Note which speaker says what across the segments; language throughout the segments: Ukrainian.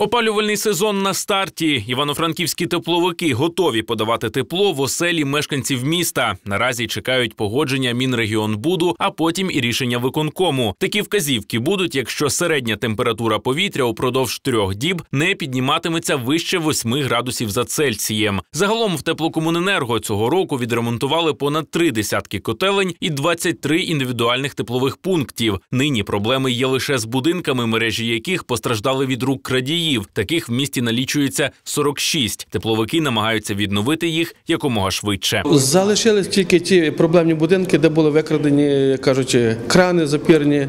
Speaker 1: Опалювальний сезон на старті. Івано-франківські тепловики готові подавати тепло в оселі мешканців міста. Наразі чекають погодження Мінрегіонбуду, а потім і рішення виконкому. Такі вказівки будуть, якщо середня температура повітря упродовж трьох діб не підніматиметься вище 8 градусів за Цельсієм. Загалом в теплокомуненерго цього року відремонтували понад три десятки котелень і 23 індивідуальних теплових пунктів. Нині проблеми є лише з будинками, мережі яких постраждали від рук крадіїв. Таких в місті налічується 46. Тепловики намагаються відновити їх якомога швидше.
Speaker 2: Залишились тільки ті проблемні будинки, де були викрадені, як кажучи, крани запірні,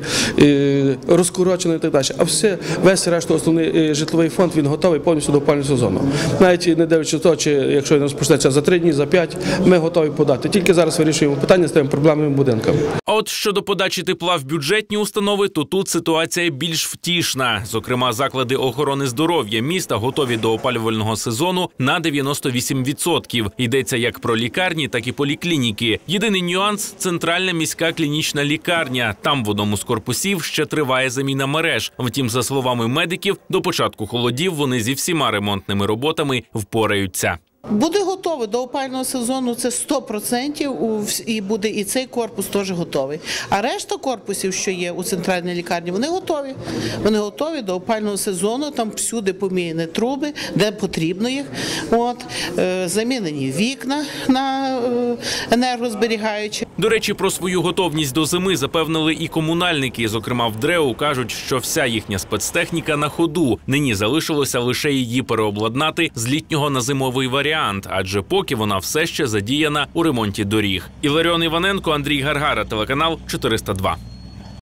Speaker 2: розкорочені і так далі. А все, весь решту основний е, житловий фонд він готовий повністю до опалювального сезону. Навіть не дивлячись то, чи якщо він розпочнеться за три дні, за п'ять, ми готові подати. Тільки зараз вирішуємо питання з тими проблемними будинками.
Speaker 1: А от щодо подачі тепла в бюджетні установи, то тут ситуація більш втішна. Зокрема, заклади охорони здоров'я міста готові до опалювального сезону на 98%. Йдеться як про лікарні, так і поліклініки. Єдиний нюанс центральна міська клінічна лікарня. Там в одному з корпусів ще триває заміна мереж. Втім, за словами медиків, до початку холодів вони зі всіма ремонтними роботами впораються.
Speaker 3: Буде готовий до опального сезону. Це 100% у вс- і буде і цей корпус теж готовий. А решта корпусів, що є у центральній лікарні, вони готові. Вони готові до опального сезону. Там всюди поміяні труби, де потрібно їх. От е, замінені вікна на е, енергозберігаючі.
Speaker 1: До речі, про свою готовність до зими запевнили і комунальники. Зокрема, в ДРЕУ кажуть, що вся їхня спецтехніка на ходу. Нині залишилося лише її переобладнати з літнього на зимовий варіант, адже поки вона все ще задіяна у ремонті доріг. Іларіон Іваненко, Андрій Гаргара, телеканал 402.